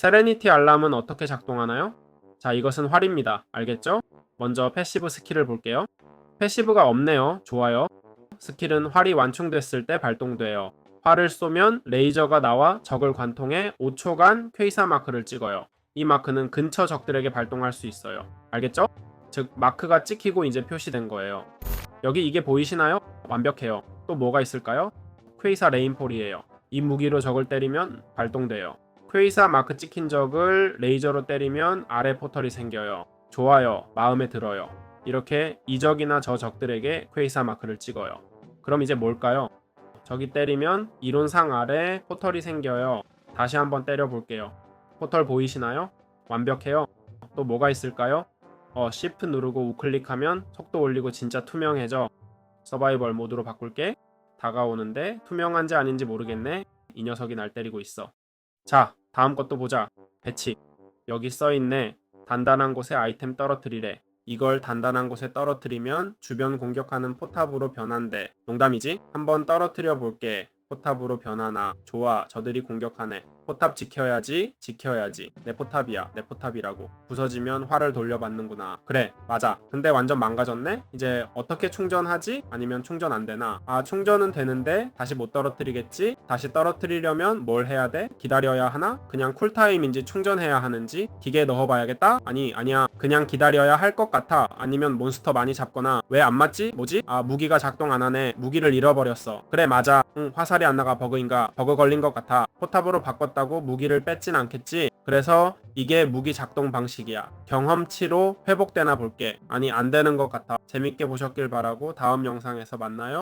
세레니티 알람은 어떻게 작동하나요? 자, 이것은 활입니다. 알겠죠? 먼저 패시브 스킬을 볼게요. 패시브가 없네요. 좋아요. 스킬은 활이 완충됐을 때 발동돼요. 활을 쏘면 레이저가 나와 적을 관통해 5초간 퀘이사 마크를 찍어요. 이 마크는 근처 적들에게 발동할 수 있어요. 알겠죠? 즉 마크가 찍히고 이제 표시된 거예요. 여기 이게 보이시나요? 완벽해요. 또 뭐가 있을까요? 퀘이사 레인폴이에요. 이 무기로 적을 때리면 발동돼요. 퀘이사 마크 찍힌 적을 레이저로 때리면 아래 포털이 생겨요. 좋아요. 마음에 들어요. 이렇게 이 적이나 저 적들에게 퀘이사 마크를 찍어요. 그럼 이제 뭘까요? 적이 때리면 이론상 아래 포털이 생겨요. 다시 한번 때려 볼게요. 포털 보이시나요? 완벽해요. 또 뭐가 있을까요? 어, Shift 누르고 우클릭하면 속도 올리고 진짜 투명해져. 서바이벌 모드로 바꿀게. 다가오는데 투명한지 아닌지 모르겠네. 이 녀석이 날 때리고 있어. 자, 다음 것도 보자. 배치. 여기 써 있네. 단단한 곳에 아이템 떨어뜨리래. 이걸 단단한 곳에 떨어뜨리면 주변 공격하는 포탑으로 변한대. 농담이지? 한번 떨어뜨려 볼게. 포탑으로 변하나. 좋아. 저들이 공격하네. 포탑 지켜야지. 지켜야지. 내 포탑이야. 내 포탑이라고. 부서지면 활을 돌려받는구나. 그래. 맞아. 근데 완전 망가졌네? 이제 어떻게 충전하지? 아니면 충전 안 되나? 아, 충전은 되는데 다시 못 떨어뜨리겠지? 다시 떨어뜨리려면 뭘 해야 돼? 기다려야 하나? 그냥 쿨타임인지 충전해야 하는지? 기계에 넣어봐야겠다? 아니, 아니야. 그냥 기다려야 할 것 같아. 아니면 몬스터 많이 잡거나 왜 안 맞지? 뭐지? 아, 무기가 작동 안 하네. 무기를 잃어버렸어. 그래, 맞아. 응, 화살이 안 나가 버그인가? 버그 걸린 것 같아. 포탑으로 바꿨다 고 무기를 뺐진 않겠지? 그래서 이게 무기 작동 방식이야. 경험치로 회복되나 볼게. 아니, 안 되는 것 같아. 재밌게 보셨길 바라고 다음 영상에서 만나요.